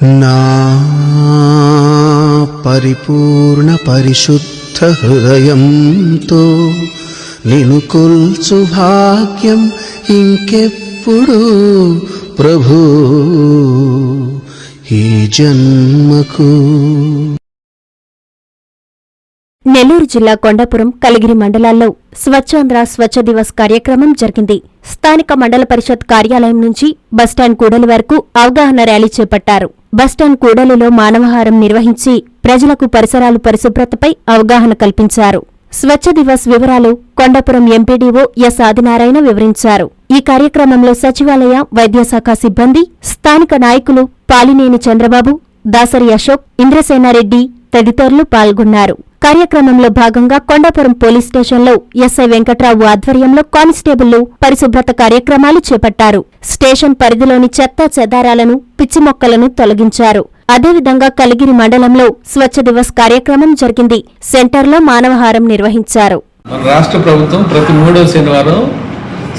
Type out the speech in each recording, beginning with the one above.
నా పరిపూర్ణ పరిశుద్ధ హృదయంతో నిను కొల్చు భాగ్యం ఇంకెప్పుడు ప్రభు. ఈ జన్మకు నెల్లూరు జిల్లా కొండాపురం కలిగిరి మండలాల్లో స్వచ్ఛాంధ్ర స్వచ్ఛ దివస్ కార్యక్రమం జరిగింది. స్థానిక మండల పరిషత్ కార్యాలయం నుంచి బస్టాండ్ కూడలి వరకు అవగాహన ర్యాలీ చేపట్టారు. బస్టాండ్ కూడలిలో మానవహారం నిర్వహించి ప్రజలకు పరిసరాలు పరిశుభ్రతపై అవగాహన కల్పించారు. స్వచ్ఛ దివస్ వివరాలు కొండపురం ఎంపీడీఓ ఎస్ ఆదినారాయణ వివరించారు. ఈ కార్యక్రమంలో సచివాలయ వైద్యశాఖ సిబ్బంది స్థానిక నాయకులు పాలినేని చంద్రబాబు దాసరి అశోక్ ఇంద్రసేనారెడ్డి తదితరులు పాల్గొన్నారు. కార్యక్రమంలో భాగంగా కొండాపురం పోలీస్ స్టేషన్లో ఎస్ఐ వెంకట్రావు ఆధ్వర్యంలో కానిస్టేబుళ్ళు పరిశుభ్రత కార్యక్రమాలు చేపట్టారు. స్టేషన్ పరిధిలోని చెత్త చెదారాలను పిచ్చి మొక్కలను తొలగించారు. అదేవిధంగా కలిగిరి మండలంలో స్వచ్ఛ దివస్ కార్యక్రమం జరిగింది. సెంటర్లో మానవహారం నిర్వహించారు. మన రాష్ట్ర ప్రభుత్వం ప్రతి మూడో శనివారం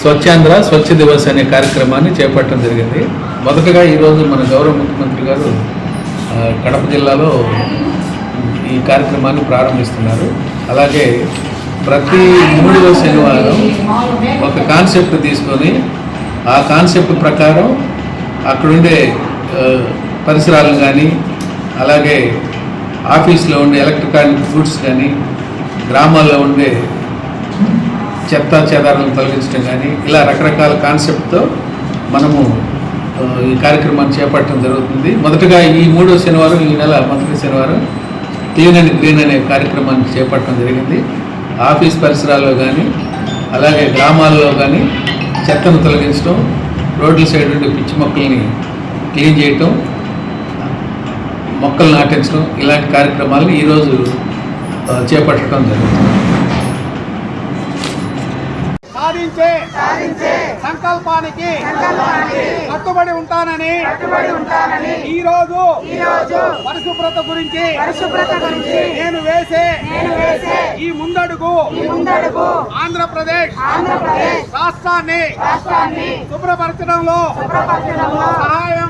స్వచ్ఛాంధ్ర స్వచ్ఛ దివస్ అనే కార్యక్రమాన్ని చేపట్టడం జరిగింది. మొదటగా ఈరోజు మన గౌరవ ముఖ్యమంత్రి గారు కడప జిల్లాలో ఈ కార్యక్రమాన్ని ప్రారంభిస్తున్నారు. అలాగే ప్రతి మూడవ శనివారం ఒక కాన్సెప్ట్ తీసుకొని ఆ కాన్సెప్ట్ ప్రకారం అక్కడుండే పరిసరాలను కానీ అలాగే ఆఫీస్లో ఉండే ఎలక్ట్రికానిక్ ఫుడ్స్ కానీ గ్రామాల్లో ఉండే చెత్త చెదారాలను తొలగించడం కానీ ఇలా రకరకాల కాన్సెప్ట్తో మనము ఈ కార్యక్రమాన్ని చేపట్టడం జరుగుతుంది. మొదటగా ఈ మూడో శనివారం ఈ నెల మొదటి శనివారం క్లీన్ అండ్ గ్రీన్ అనే కార్యక్రమాన్ని చేపట్టడం జరిగింది. ఆఫీస్ పరిసరాల్లో కానీ అలాగే గ్రామాల్లో కానీ చెత్తను తొలగించడం రోడ్ల సైడ్ నుండి పిచ్చి మొక్కల్ని క్లీన్ చేయటం మొక్కలు నాటించడం ఇలాంటి కార్యక్రమాలను ఈరోజు చేపట్టడం జరుగుతుంది. సాధించే సంకల్పానికి కట్టుబడి ఉంటానని ఈ రోజు పరిశుభ్రత గురించి నేను వేసే ఈ ముందడుగు ఆంధ్రప్రదేశ్ రాష్ట్రాన్ని శుభ్రపరచడంలో సహాయం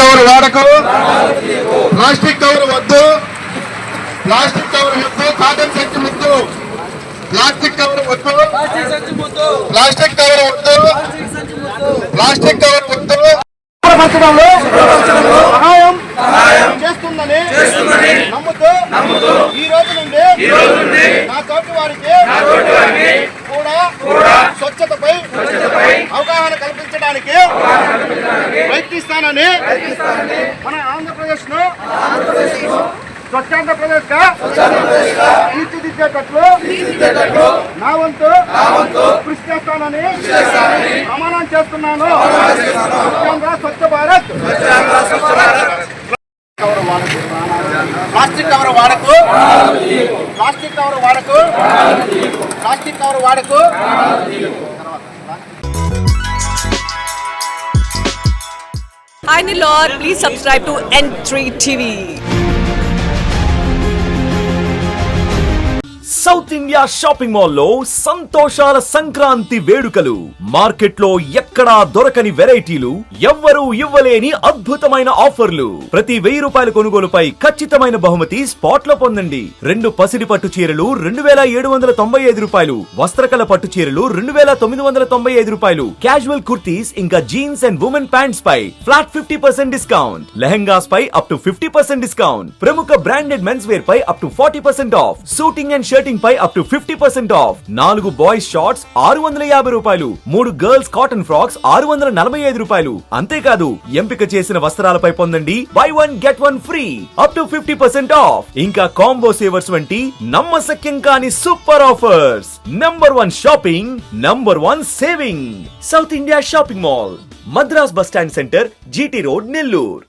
కవర్ వాడకు. ప్లాస్టిక్ కవర్ వద్దు. ప్లాస్టిక్ కవర్ వద్దు కాటన్ సంచి ముద్దు. ప్లాస్టిక్ కవర్ వద్దు. ప్లాస్టిక్ కవర్ వద్దు. ప్లాస్టిక్ కవర్ వద్దు. సహాయం చేస్తుందని నమ్ముతూ ఈ రోజు నుండి నా తోటి వారికి కూడా స్వచ్ఛతపై అవగాహన కల్పించడానికి ప్రయత్నిస్తానని మన ఆంధ్రప్రదేశ్ను స్వచ్ఛాంధ్రప్రదేశ్గా తీర్చిదిద్దేటట్లు నా వంతు కృషి చేస్తానని ప్రమాణం చేస్తున్నాను. స్వచ్ఛ భారత్. ప్లాస్టిక్ కవర్ వాడకు ప్లాస్టిక్ కవర్ వాడకు. Hi Nilor, please subscribe to N3 TV. South India shopping మాల్లో సంతోషాల సంక్రాంతి వేడుకలు. మార్కెట్లో ఎక్కడా దొరకని వెరైటీలు ఎవ్వరూ ఇవ్వలేని అద్భుతమైన ఆఫర్లు. ప్రతి వెయ్యి రూపాయల కొనుగోలుపై ఖచ్చితమైన బహుమతి స్పాట్లో పొందండి. రెండు పసిడి పట్టు చీరలు రెండు వేల ఏడు వందల తొంభై ఐదు రూపాయలు. వస్త్రకల పట్టు చీరలు రెండు వేల తొమ్మిది వందల తొంభై ఐదు రూపాయలు. క్యాజువల్ కుర్తీస్ ఇంకా jeans and women pants pi flat fifty percent discount. Lehengas pi up to fifty percent discount. ప్రముఖ branded men's wear pi up to forty percent off. Suiting and shirting pi up to fifty percent off. నాలుగు boys shorts ఆరు వందల యాభై రూపాయలు. మూడు girls cotton box ఆరు వందల నలభై ఐదు రూపాయలు. అంతేకాదు ఎంపిక చేసిన వస్త్రాలపై పొందండి buy one get one free up to fifty percent off. ఇంకా కాంబో సేవర్స్ వంటి నమ్మశక్యం కాని super offers. Number one shopping number one saving. South India shopping mall Madras bus stand centre GT road Nellore.